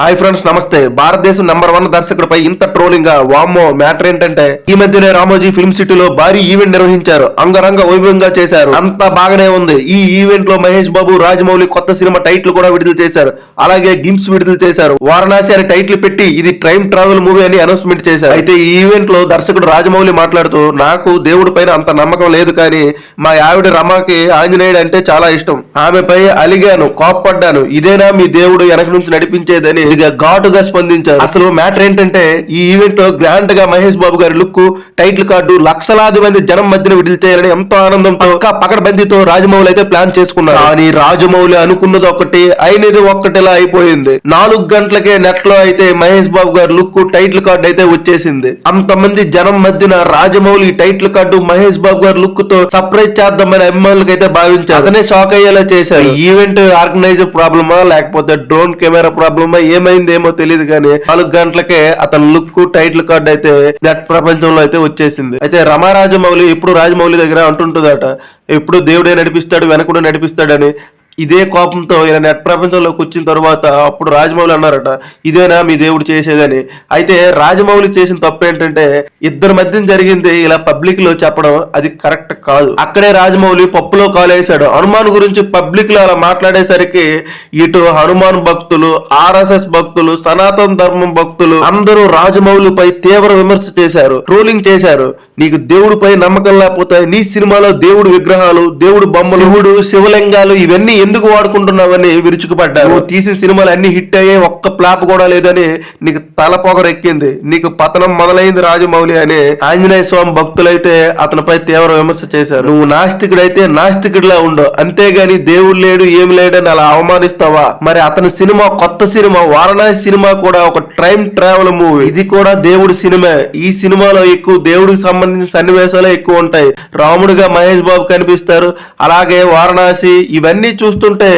Hi friends నమస్తే. భారతదేశం number one దర్శకుడిపై ఇంత ట్రోలింగ్గా వామ్మో మ్యాటర్ ఏంటంటే ఈ మధ్యనే రామోజీ ఫిల్మ్ సిటీలో భారీ ఈవెంట్ నిర్వహించారు. అంగరంగ వైభవంగా చేశారు. అంతా బాగానే ఉంది. ఈ ఈవెంట్లో మహేష్ బాబు రాజమౌళి కొత్త సినిమా టైటిల్ కూడా విడుదల చేశారు. అలాగే గిమ్స్ విడుదల చేశారు. వారణాసి అనే టైటిల్ పెట్టి ఇది టైం ట్రావెల్ మూవీ అని అనౌన్స్మెంట్ చేశారు. అయితే ఈ ఈవెంట్లో దర్శకుడు రాజమౌళి మాట్లాడుతూ నాకు దేవుడి పైన అంత నమ్మకం లేదు కానీ మా ఆవిడ రమాకి ఆంజనేయుడు అంటే చాలా ఇష్టం. ఆమెపై అలిగాను కోప్పడ్డాను. ఇదేనా మీ దేవుడు వెనక నుంచి నడిపించేదని ఇక ఘాటుగా స్పందించారు. అసలు మ్యాటర్ ఏంటంటే ఈ ఈవెంట్లో గ్రాండ్గా మహేష్ బాబు గారి లుక్ టైటిల్ కార్డు లక్షలాది మంది జనం మధ్యన విడుదల చేయాలని ఎంతో ఆనందంతో పకడ్బందీతో రాజమౌళి అయితే ప్లాన్ చేసుకున్నారు. కానీ రాజమౌళి అనుకున్నది ఒకటి అయినది ఒక్కటిలా అయిపోయింది. నాలుగు గంటలకే నెట్లో అయితే మహేష్ బాబు గారి లుక్ టైటిల్ కార్డు అయితే వచ్చేసింది. అంతమంది జనం మధ్యన రాజమౌళి టైటిల్ కార్డు మహేష్ బాబు గారి లుక్తో సర్ప్రైజ్ చేద్దామని అభిమానులకు అయితే భావించారు. అతనే షాక్ అయ్యేలా చేశారు. ఈవెంట్ ఆర్గనైజర్ ప్రాబ్లమా లేకపోతే డ్రోన్ కెమెరా ప్రాబ్లమా ఏమైంది ఏమో తెలియదు కానీ నాలుగు గంటలకే అతని లుక్ టైటిల్ కార్డ్ అయితే నెట్ ప్రపంచంలో అయితే వచ్చేసింది. అయితే రమారాజమౌళి ఇప్పుడు రాజమౌళి దగ్గర అంటుంటుందట ఎప్పుడు దేవుడే నడిపిస్తాడు వెనకుడు నడిపిస్తాడని ఇదే కోపంతో ఈయన నెట్ ప్రపంచంలోకి వచ్చిన తర్వాత అప్పుడు రాజమౌళి అన్నారట ఇదేనా మీ దేవుడు చేసేదని. అయితే రాజమౌళి చేసిన తప్పు ఏంటంటే ఇద్దరి మధ్య జరిగింది ఇలా పబ్లిక్లో చెప్పడం అది కరెక్ట్ కాదు. అక్కడే రాజమౌళి పప్పులో కాలేసాడు హనుమాన్ గురించి పబ్లిక్లో అలా మాట్లాడేసరికి ఇటు హనుమాన్ భక్తులు ఆర్ఎస్ఎస్ భక్తులు సనాతన ధర్మం భక్తులు అందరూ రాజమౌళిపై తీవ్ర విమర్శ చేశారు ట్రోలింగ్ చేశారు. నీకు దేవుడిపై నమ్మకం లేకపోతే నీ సినిమాలో దేవుడు విగ్రహాలు దేవుడు బొమ్మలు శివుడు శివలింగాలు ఇవన్నీ ఎందుకు వాడుకుంటున్నావని విరుచుకుపడ్డారు. తీసిన సినిమాలు అన్ని హిట్ అయ్యే ఒక్క ఫ్లాప్ కూడా లేదని నీకు తల పొగరెక్కింది నీకు పతనం మొదలైంది రాజమౌళి అని ఆంజనేయ స్వామి భక్తులైతే అతనిపై తీవ్ర విమర్శ చేశారు. నువ్వు నాస్తికుడైతే నాస్తికుడిలా ఉండు. అంతేగాని దేవుడు లేడు ఏమి లేడని అలా అవమానిస్తావా? మరి అతని సినిమా కొత్త సినిమా వారణాసి సినిమా కూడా ఒక టైం ట్రావెల్ మూవీ. ఇది కూడా దేవుడి సినిమా. ఈ సినిమాలో ఎక్కువ దేవుడికి సంబంధించిన సన్నివేశాలే ఎక్కువ ఉంటాయి. రాముడిగా మహేష్ బాబు కనిపిస్తారు. అలాగే వారణాసి ఇవన్నీ చూస్తుంటే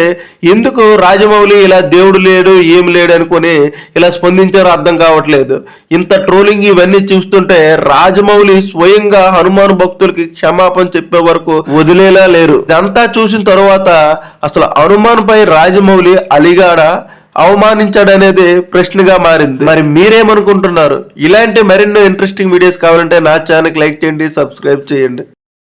ఎందుకు రాజమౌళి ఇలా దేవుడు లేడు ఏం లేడు అనుకుని ఇలా స్పందించారో అర్థం కావట్లేదు. ఇంత ట్రోలింగ్ ఇవన్నీ చూస్తుంటే రాజమౌళి స్వయంగా హనుమాన్ భక్తులకి క్షమాపణ చెప్పే వరకు వదిలేలా లేరు. ఇదంతా చూసిన తరువాత అసలు హనుమాన్ పై రాజమౌళి అలిగాడా? అవమానించాడనేది ప్రశ్నగా మారింది. మరి మీరేమనుకుంటున్నారు? ఇలాంటి మరెన్నో ఇంట్రెస్టింగ్ వీడియోస్ కావాలంటే నా ఛానల్ లైక్ చేయండి సబ్స్క్రైబ్ చేయండి.